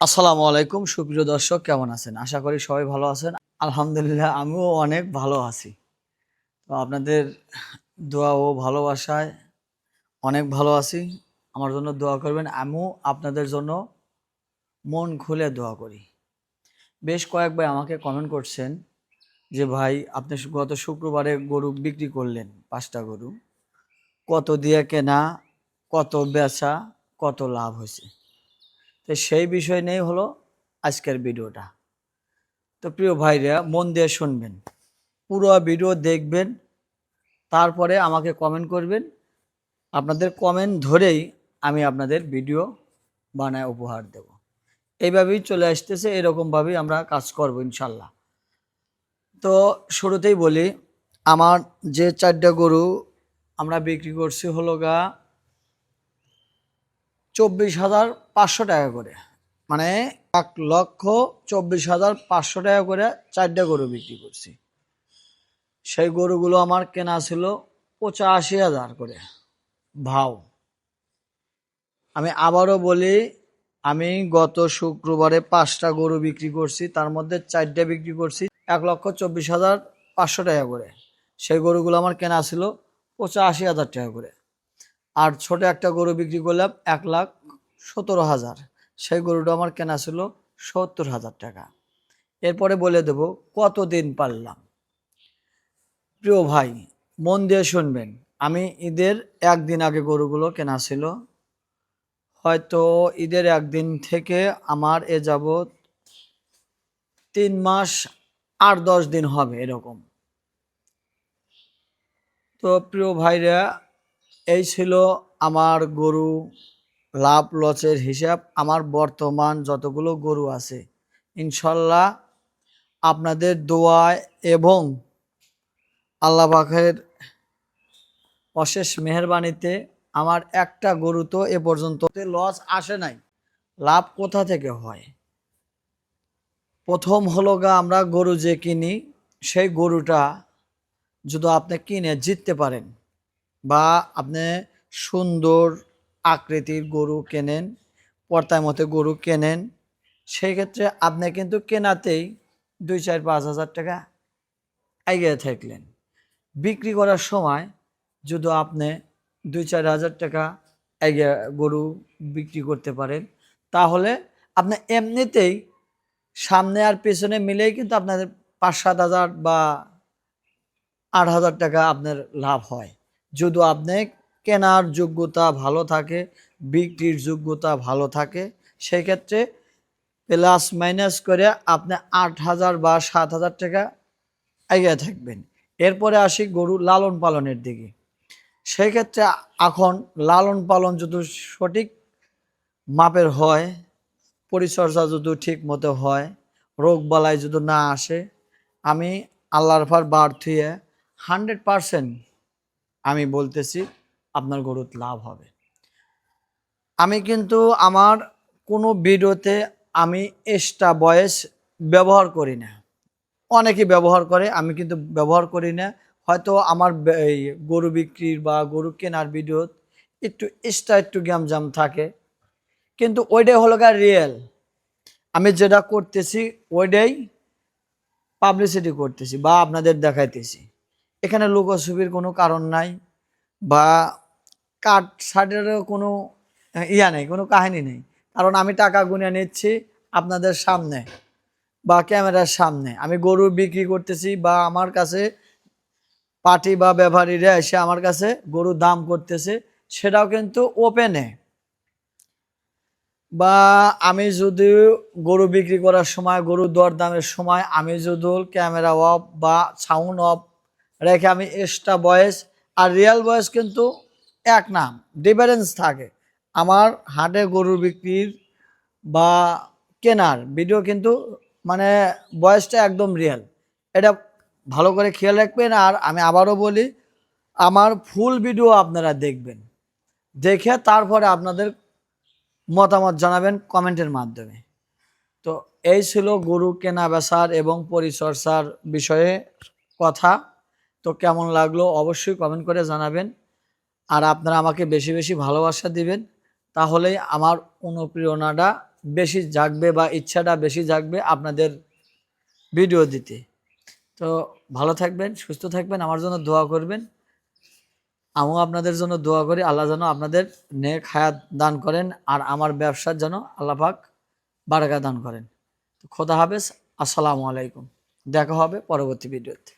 আসসালামু আলাইকুম, সুপ্রিয় দর্শক, কেমন আছেন? আশা করি সবাই ভালো আছেন। আলহামদুলিল্লাহ, আমিও অনেক ভালো আছি। তো আপনাদের দোয়া ও ভালোবাসায় অনেক ভালো আছি। আমার জন্য দোয়া করবেন, আমিও আপনাদের জন্য মন খুলে দোয়া করি। বেশ কয়েকবার আমাকে কমেন্ট করছেন যে, ভাই, আপনি গত শুক্রবারে গরু বিক্রি করলেন, পাঁচটা গরু। কত দিয়ে কেনা, কত বেচা, কত লাভ হয়েছে? তো সেই বিষয় নিয়েই হলো আজকের ভিডিওটা। তো প্রিয় ভাইরা, মন দিয়ে শুনবেন। পুরো ভিডিও দেখবেন, তারপরে আমাকে কমেন্ট করবেন। আপনাদের কমেন্ট ধরেই আমি আপনাদের ভিডিও বানায় উপহার দেব। এইভাবেই চলে আসতেছে, এরকমভাবেই আমরা কাজ করব ইনশাল্লাহ। তো শুরুতেই বলি, আমার যে চারটা গরু আমরা বিক্রি করছি হলো গা চব্বিশ হাজার পাঁচশো টাকা করে। মানে এক লক্ষ চব্বিশ হাজার পাঁচশো টাকা করে চারটা গরু বিক্রি করছি। সেই গরুগুলো আমার কেনা ছিল পঁচাশি হাজার করে। ভাও। আমি আবারও বলি, আমি গত শুক্রবারে পাঁচটা গরু বিক্রি করছি, তার মধ্যে চারটা বিক্রি করছি এক লক্ষ চব্বিশ হাজার পাঁচশো টাকা করে। সেই গরুগুলো আমার কেনা ছিল পঁচাশি হাজার টাকা করে। আর ছোট একটা গরু বিক্রি করলাম এক লাখ সতেরো হাজার। সেই গরুটা আমার কেনা ছিল সত্তর হাজার টাকা। এরপরে বলে দেব কতদিন পারলাম? প্রিয় ভাই, মন দিয়ে শুনবেন, আমি ঈদের একদিন আগে গরুগুলো কেনা ছিল। হয়তো ঈদের একদিন থেকে আমার এ যাবৎ তিন মাস আট দশ দিন হবে এরকম। তো প্রিয় ভাইরা এই ছিল আমার গরু লাভ লসের হিসাব। আমার বর্তমান যতগুলো গরু আছে, ইনশাল্লাহ আপনাদের দোয়ায় এবং আল্লাহ পাখের অশেষ মেহরবানিতে আমার একটা গরু তো এ পর্যন্ত লস আসে নাই। লাভ কোথা থেকে হয়? প্রথম হলো গা আমরা গরু যে কিনি, সেই গরুটা যদি আপনি কিনে জিততে পারেন। বা আপনি সুন্দর আকৃতির গরু কেনেন পর্তায় মতে গরু কেনেন, সেই ক্ষেত্রে আপনি কিন্তু কেনাতেই দুই চার পাঁচ হাজার টাকা এগিয়ে থাকলেন। বিক্রি করার সময় যদি আপনি দুই চার হাজার টাকা এগিয়ে গরু বিক্রি করতে পারেন, তাহলে আপনি এমনিতেই সামনে আর পেছনে মিলেই কিন্তু আপনাদের পাঁচ সাত হাজার বা আট হাজার টাকা আপনার লাভ হয়। যদি আপনি কেনার যোগ্যতা ভালো থাকে, বিক্রির যোগ্যতা ভালো থাকে সেই ক্ষেত্রে প্লাস মাইনাস করে আপনি আট হাজার বা সাত হাজার টাকা এগিয়ে থাকবেন। এরপরে আসি গরু লালন পালনের দিকে। সেই ক্ষেত্রে এখন লালন পালন যদি সঠিক মাপের হয়, পরিচর্যা যদি ঠিক মতো হয়, রোগ বালাই যদি না আসে, আমি আল্লাহর ফার বার থুয়ে হান্ড্রেড পারসেন্ট আমি বলতেছি, আপনার গরুর লাভ হবে। আমি কিন্তু আমার কোনো ভিডিওতে আমি এক্সট্রা বয়স ব্যবহার করি না। অনেকে ব্যবহার করে, আমি কিন্তু ব্যবহার করি না। হয়তো আমার এই গরু বিক্রির বা গরু কেনার ভিডিও একটু এক্সট্রা একটু গ্যামজাম থাকে। কিন্তু ওইটাই হলো গা রিয়েল আমি যেটা করতেছি, ওইটাই পাবলিসিটি করতেছি বা আপনাদের দেখাইতেছি। এখানে লুকোছবির কোনো কারণ নাই বা কাট শার্টেরও কোনো ইয়া নেই, কোনো কাহিনী নেই। কারণ আমি টাকা গুনে নিচ্ছি আপনাদের সামনে বা ক্যামেরার সামনে। আমি গরু বিক্রি করতেছি বা আমার কাছে পার্টি বা ব্যবহারীরা এসে আমার কাছে গরুর দাম করতেছে, সেটাও কিন্তু ওপেনে বা আমি যদি গরু বিক্রি করার সময় গরু দরদামের সময় আমি যদি ক্যামেরা অফ বা সাউন্ড অফ রেখে আমি এক্সট্রা বয়েস আর রিয়েল বয়েস কিন্তু এক নাম ডিফারেন্স থাকে। আমার হাটে গরু বিক্রির বা কেনার ভিডিও কিন্তু মানে বয়সটা একদম রিয়েল এটা ভালো করে খেয়াল রাখবেন আর আমি আবারও বলি, আমার ফুল ভিডিও আপনারা দেখবেন। দেখে তারপরে আপনাদের মতামত জানাবেন কমেন্টের মাধ্যমে। তো এই ছিল গরু কেনা, বেচার এবং পরিচর্যার বিষয়ে কথা। তো কেমন লাগল অবশ্যই কমেন্ট করে জানাবেন। আর আপনারা আমাকে বেশি বেশি ভালোবাসা দিবেন তাহলেই আমার অনুপ্রেরণাটা বেশি জাগবে বা ইচ্ছাটা বেশি জাগবে আপনাদের ভিডিও দিতে। তো ভালো থাকবেন, সুস্থ থাকবেন, আমার জন্য দোয়া করবেন। আমিও আপনাদের জন্য দোয়া করি, আল্লাহ যেন আপনাদের নেক হায়াত দান করেন আর আমার ব্যবসার যেন আল্লাহ পাক বারাকা দান করেন। খোদা হাফেজ, আসসালামু আলাইকুম। দেখা হবে পরবর্তী ভিডিওতে